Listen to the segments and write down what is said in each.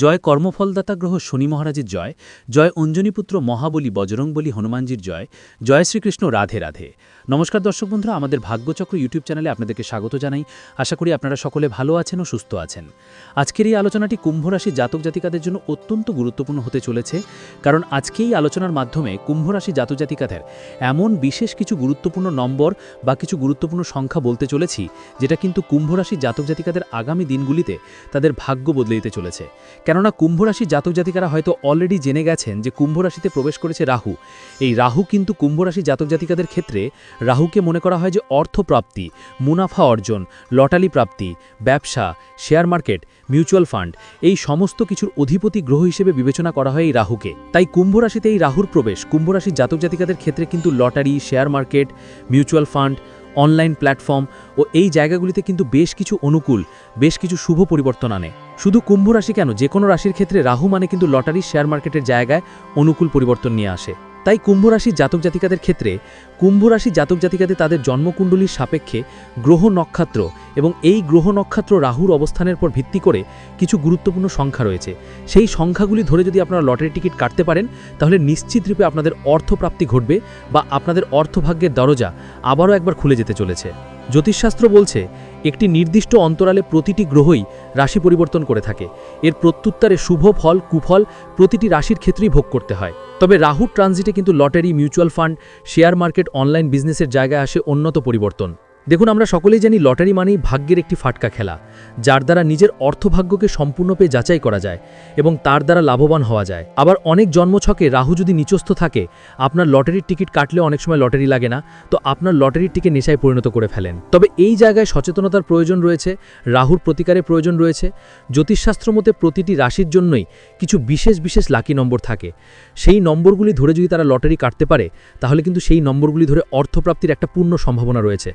জয় কর্মফলদাতা গ্রহ শনি মহারাজের জয় জয় অঞ্জনীপুত্র মহাবলী বজরংবলী হনুমানজির জয় জয় শ্রীকৃষ্ণ রাধে রাধে। নমস্কার দর্শক বন্ধুরা, আমাদের ভাগ্যচক্র ইউটিউব চ্যানেলে আপনাদেরকে স্বাগত জানাই। আশা করি আপনারা সকলে ভালো আছেন ও সুস্থ আছেন। আজকের এই আলোচনাটি কুম্ভ রাশি জাতক জাতিকাদের জন্য অত্যন্ত গুরুত্বপূর্ণ হতে চলেছে, কারণ আজকে এই আলোচনার মাধ্যমে কুম্ভ রাশি জাতক জাতিকাদের এমন বিশেষ কিছু গুরুত্বপূর্ণ নম্বর বা কিছু গুরুত্বপূর্ণ সংখ্যা বলতে চলেছি, যেটা কিন্তু কুম্ভ রাশি জাতক জাতিকাদের আগামী দিনগুলিতে তাদের ভাগ্য বদলে দিতে চলেছে। কেননা কুম্ভ রাশি জাতক জাতিকারা হয়তো অলরেডি জেনে গেছেন যে কুম্ভ রাশিতে প্রবেশ করেছে রাহু। এই রাহু কিন্তু কুম্ভ রাশি জাতক জাতিকাদের ক্ষেত্রে রাহুকে মনে করা হয় যে অর্থপ্রাপ্তি, মুনাফা অর্জন, লটারি প্রাপ্তি, ব্যবসা শেয়ার মার্কেট মিউচুয়াল ফান্ড এই সমস্ত কিছুর অধিপতি গ্রহ হিসেবে বিবেচনা করা হয় এই রাহুকে। তাই কুম্ভ রাশিতে এই রাহুর প্রবেশ কুম্ভ রাশির জাতক জাতিকাদের ক্ষেত্রে কিন্তু lottery share market mutual fund online platform ও এই জায়গাগুলিতে কিন্তু বেশ কিছু অনুকূল, বেশ কিছু শুভ পরিবর্তন আনে। শুধু কুম্ভ রাশি কেন? যে কোনো রাশির ক্ষেত্রে রাহু মানে কিন্তু লটারি শেয়ার মার্কেটের জায়গায় অনুকূল পরিবর্তন নিয়ে আসে। তাই কুম্ভ রাশির জাতক জাতিকাদের ক্ষেত্রে কুম্ভ রাশি জাতক জাতিকাদের তাদের জন্মকুণ্ডলীর সাপেক্ষে গ্রহ নক্ষত্র এবং এই গ্রহ নক্ষত্র রাহুর অবস্থানের পর ভিত্তি করে কিছু গুরুত্বপূর্ণ সংখ্যা রয়েছে। সেই সংখ্যাগুলি ধরে যদি আপনারা লটারি টিকিট কাটতে পারেন, তাহলে নিশ্চিত রূপে আপনাদের অর্থপ্রাপ্তি ঘটবে বা আপনাদের অর্থভাগ্যের দরজা আবারও একবার খুলে যেতে চলেছে। জ্যোতিষশাস্ত্র বলছে, একটি নির্দিষ্ট অন্তরালে প্রতিটি গ্রহই রাশি পরিবর্তন করে থাকে। এর প্রত্যুত্তরে শুভ ফল, কুফল প্রতিটি রাশির ক্ষেত্রেই ভোগ করতে হয়। তবে রাহু ট্রানজিটে কিন্তু lottery, mutual fund, share market, online বিজনেসের জায়গায় আসে উন্নত পরিবর্তন। দেখুন, আমরা সকলেই জানি লটারি মানেই ভাগ্যের একটি ফাটকা খেলা, যার দ্বারা নিজের অর্থভাগ্যকে সম্পূর্ণ পেয়ে যাচাই করা যায় এবং তার দ্বারা লাভবান হওয়া যায়। আবার অনেক জন্মছকে রাহু যদি নিচস্থ থাকে, আপনার লটারির টিকিট কাটলে অনেক সময় লটারি লাগে না, তো আপনার লটারির টিকে নেশায় পরিণত করে ফেলেন। তবে এই জায়গায় সচেতনতার প্রয়োজন রয়েছে, রাহুর প্রতিকারের প্রয়োজন রয়েছে। জ্যোতিষশাস্ত্র মতে প্রতিটি রাশির জন্যই কিছু বিশেষ বিশেষ লাকি নম্বর থাকে। সেই নম্বরগুলি ধরে যদি তারা লটারি কাটতে পারে, তাহলে কিন্তু সেই নম্বরগুলি ধরে অর্থপ্রাপ্তির একটা পূর্ণ সম্ভাবনা রয়েছে।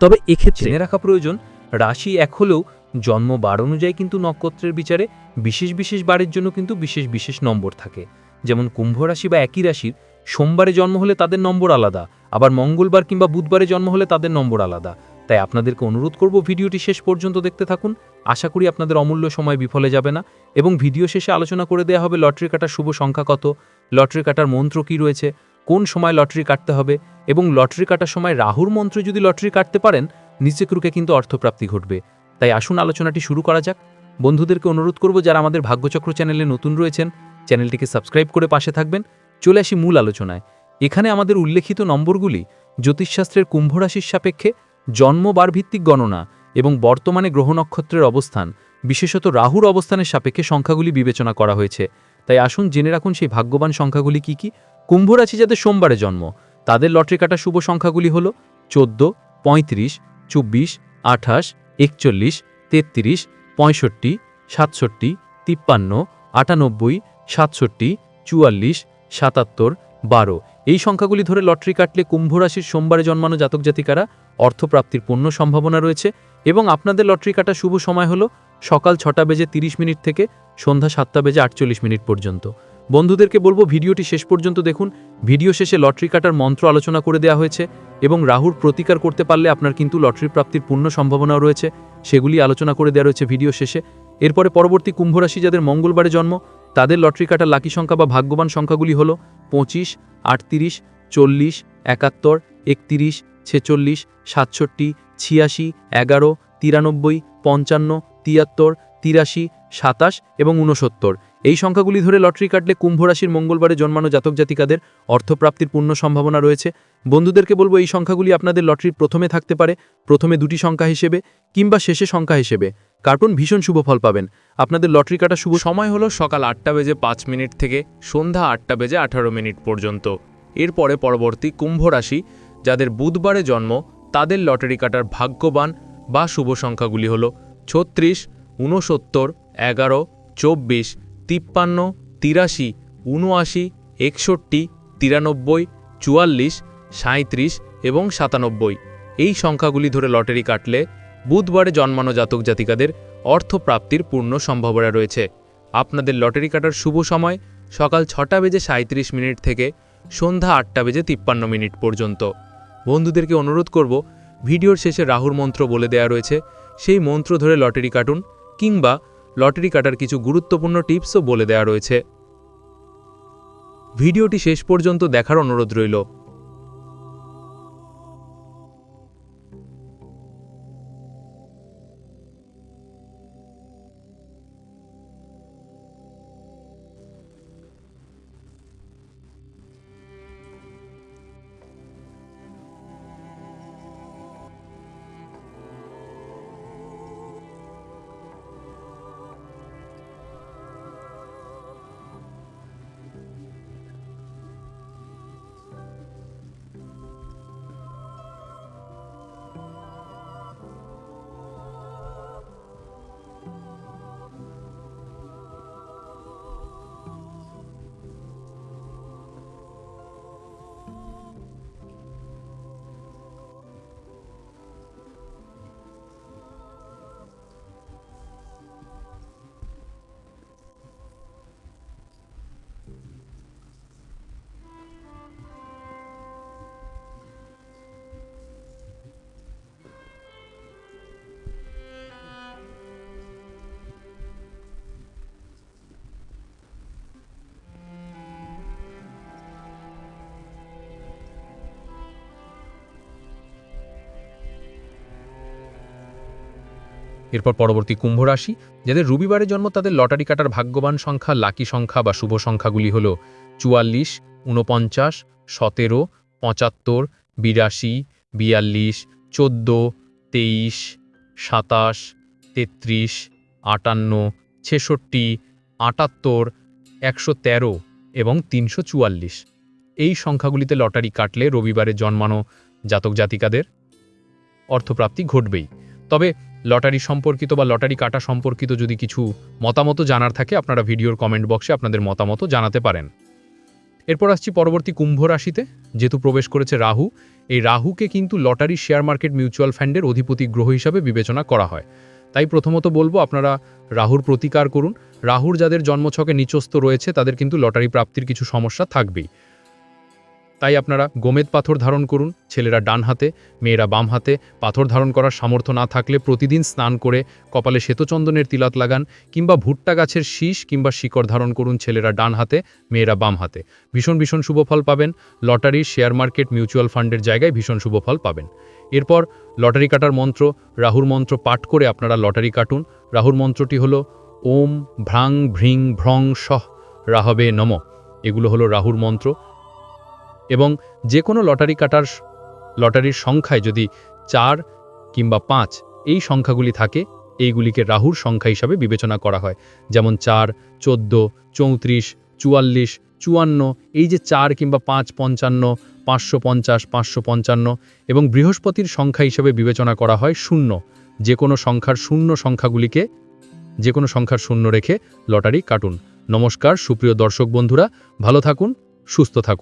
তবে এক্ষেত্রে জেনে রাখা প্রয়োজন, রাশি এক হলেও জন্ম বার অনুযায়ী কিন্তু নক্ষত্রের বিচারে বিশেষ বিশেষ বারের জন্য কিন্তু বিশেষ বিশেষ নম্বর থাকে। যেমন কুম্ভ রাশি বা একই রাশির, সোমবারে জন্ম হলে তাদের নম্বর আলাদা, আবার মঙ্গলবার কিংবা বুধবারে জন্ম হলে তাদের নম্বর আলাদা। তাই আপনাদেরকে অনুরোধ করব ভিডিওটি শেষ পর্যন্ত দেখতে থাকুন। আশা করি আপনাদের অমূল্য সময় বিফলে যাবে না এবং ভিডিও শেষে আলোচনা করে দেওয়া হবে লটারি কাটার শুভ সংখ্যা কত, লটারি কাটার মন্ত্র কী রয়েছে কোন সময় লটারি কাটতে হবে এবং লটারি কাটার সময় রাহুর মন্ত্রে যদি লটারি কাটতে পারেন নিচে ক্রুকে কিন্তু অর্থপ্রাপ্তি ঘটবে। তাই আসুন আলোচনাটি শুরু করা যাক। বন্ধুদেরকে অনুরোধ করব, যারা আমাদের ভাগ্যচক্র চ্যানেলে নতুন রয়েছেন, চ্যানেলটিকে সাবস্ক্রাইব করে পাশে থাকবেন। চলে আসি মূল আলোচনায়। এখানে আমাদের উল্লেখিত নম্বরগুলি জ্যোতিষশাস্ত্রের কুম্ভরাশির সাপেক্ষে জন্মবার ভিত্তিক গণনা এবং বর্তমানে গ্রহ নক্ষত্রের অবস্থান, বিশেষত রাহুর অবস্থানের সাপেক্ষে সংখ্যাগুলি বিবেচনা করা হয়েছে। তাই আসুন জেনে রাখুন সেই ভাগ্যবান সংখ্যাগুলি কি কি। কুম্ভ রাশি যাদের সোমবারে জন্ম, তাদের লটারি কাটা শুভ সংখ্যাগুলি হল চোদ্দ, পঁয়ত্রিশ, চব্বিশ, আঠাশ, একচল্লিশ, তেত্রিশ, পঁয়ষট্টি, সাতষট্টি, তিপ্পান্ন, আটানব্বই, সাতষট্টি, চুয়াল্লিশ, সাতাত্তর, বারো। এই সংখ্যাগুলি ধরে লটারি কাটলে কুম্ভ রাশির সোমবারে জন্মানো জাতক জাতিকারা অর্থপ্রাপ্তির পূর্ণ সম্ভাবনা রয়েছে এবং আপনাদের লটারি কাটা শুভ সময় হল সকাল ছটা বেজে তিরিশ মিনিট থেকে সন্ধ্যা সাতটা বেজে আটচল্লিশ মিনিট পর্যন্ত। বন্ধুদেরকে বলব ভিডিওটি শেষ পর্যন্ত দেখুন। ভিডিও শেষে লটারি কাটার মন্ত্র আলোচনা করে দেওয়া হয়েছে এবং রাহুর প্রতিকার করতে পারলে আপনার কিন্তু লটারি প্রাপ্তির পূর্ণ সম্ভাবনাও রয়েছে, সেগুলি আলোচনা করে দেওয়া রয়েছে ভিডিও শেষে। এরপরে পরবর্তী কুম্ভরাশি যাদের মঙ্গলবারে জন্ম, তাদের লটারি কাটার লাকি সংখ্যা বা ভাগ্যবান সংখ্যাগুলি হল পঁচিশ, আটত্রিশ, চল্লিশ, একাত্তর, একত্রিশ, ছেচল্লিশ, সাতষট্টি, ছিয়াশি, এগারো, তিরানব্বই, পঞ্চান্ন, তিয়াত্তর তিরাশি, সাতাশ এবং ঊনসত্তর। এই সংখ্যাগুলি ধরে লটারি কাটলে কুম্ভ রাশির মঙ্গলবারে জন্মানো জাতক জাতিকাদের অর্থপ্রাপ্তির পূর্ণ সম্ভাবনা রয়েছে। বন্ধুদেরকে বলব, এই সংখ্যাগুলি আপনাদের লটারির প্রথমে থাকতে পারে। প্রথমে দুটি সংখ্যা হিসেবে কিংবা শেষে সংখ্যা হিসেবে। কার্টুন ভীষণ শুভ ফল পাবেন। আপনাদের লটারি কাটা শুভ সময় হলো সকাল আটটা বেজে পাঁচ মিনিট থেকে সন্ধ্যা আটটা বেজে আঠারো মিনিট পর্যন্ত। এরপরে পরবর্তী কুম্ভ রাশি, যাদের বুধবারে জন্ম, তাদের লটারি কাটার ভাগ্যবান বা শুভ সংখ্যাগুলি হল ছত্রিশ ঊনসত্তর, এগারো, চব্বিশ, তিপ্পান্ন, তিরাশি উনআশি একষট্টি, তিরানব্বই, চুয়াল্লিশ সাঁত্রিশ এবং সাতানব্বই। এই সংখ্যাগুলি ধরে লটারি কাটলে বুধবারে জন্মানো জাতক জাতিকাদের অর্থপ্রাপ্তির পূর্ণ সম্ভাবনা রয়েছে। আপনাদের লটারি কাটার শুভ সময় সকাল ছটা বেজে সাঁত্রিশ মিনিট থেকে সন্ধ্যা আটটা বেজে তিপ্পান্ন মিনিট পর্যন্ত। বন্ধুদেরকে অনুরোধ করব, ভিডিওর শেষে রাহুর মন্ত্র বলে দেয়া রয়েছে, সেই মন্ত্র ধরে লটারি কাটুন। কিংবা লটারি কাটার কিছু গুরুত্বপূর্ণ টিপসও বলে দেয়া রয়েছে। ভিডিওটি শেষ পর্যন্ত দেখার অনুরোধ রইল। এরপর পরবর্তী কুম্ভ রাশি, যাদের রবিবারে জন্ম তাদের লটারি কাটার ভাগ্যবান সংখ্যা, লাকি সংখ্যা বা শুভ সংখ্যাগুলি হল চুয়াল্লিশ, ঊনপঞ্চাশ, সতেরো, পঁচাত্তর, বিরাশি, বিয়াল্লিশ, চোদ্দ, তেইশ, সাতাশ, তেত্রিশ, আটান্ন, ছেষট্টি, আটাত্তর, একশো তেরো এবং তিনশো চুয়াল্লিশ। এই সংখ্যাগুলিতে লটারি কাটলে রবিবারে জন্মানো জাতক জাতিকাদের অর্থপ্রাপ্তি ঘটবেই। তবে লটারি সম্পর্কিত বা লটারি কাটা সম্পর্কিত যদি কিছু মতামত জানার থাকে, আপনারা ভিডিওর কমেন্ট বক্সে আপনাদের মতামত জানাতে পারেন। এরপর আসছি পরবর্তী কুম্ভ রাশিতে, যেহেতু প্রবেশ করেছে রাহু, এই রাহুকে কিন্তু লটারি শেয়ার মার্কেট মিউচুয়াল ফান্ডের অধিপতি গ্রহ হিসাবে বিবেচনা করা হয়। তাই প্রথমত বলব, আপনারা রাহুর প্রতিকার করুন। রাহুর যাদের জন্মছকে নিচস্ত রয়েছে, তাদের কিন্তু লটারি প্রাপ্তির কিছু সমস্যা থাকবেই। তাই আপনারা গোমেদ পাথর ধারণ করুন, ছেলেরা ডান হাতে, মেয়েরা বাম হাতে। পাথর ধারণ করার সামর্থ্য না থাকলে প্রতিদিন স্নান করে কপালে শ্বেতচন্দনের তিলাত লাগান কিংবা ভুট্টা গাছের শীষ কিংবা শিকড় ধারণ করুন ছেলেরা ডান হাতে, মেয়েরা বাম হাতে। ভীষণ ভীষণ শুভ ফল পাবেন। লটারি, শেয়ার মার্কেট, মিউচুয়াল ফান্ডের জায়গায় ভীষণ শুভ ফল পাবেন। এরপর লটারি কাটার মন্ত্র, রাহুর মন্ত্র পাঠ করে আপনারা লটারি কাটুন। রাহুর মন্ত্রটি হলো, ওম ভ্রাং ভ্রিং ভ্রং সহ রাহবে নম। এগুলো হলো রাহুর মন্ত্র। এবং যে কোনো লটারি কাটার লটারির সংখ্যায় যদি চার কিংবা পাঁচ এই সংখ্যাগুলি থাকে, এইগুলিকে রাহুর সংখ্যা হিসাবে বিবেচনা করা হয়। যেমন চার, চোদ্দ, চৌত্রিশ, চুয়াল্লিশ, চুয়ান্ন, এই যে চার কিংবা পাঁচ পঞ্চান্ন, পাঁচশো পঞ্চাশ, পাঁচশো পঞ্চান্ন এবং বৃহস্পতির সংখ্যা হিসাবে বিবেচনা করা হয় শূন্য। যে কোনো সংখ্যার শূন্য সংখ্যাগুলিকে যে কোনো সংখ্যার শূন্য রেখে লটারি কাটুন। নমস্কার, সুপ্রিয় দর্শক বন্ধুরা, ভালো থাকুন, সুস্থ থাকুন।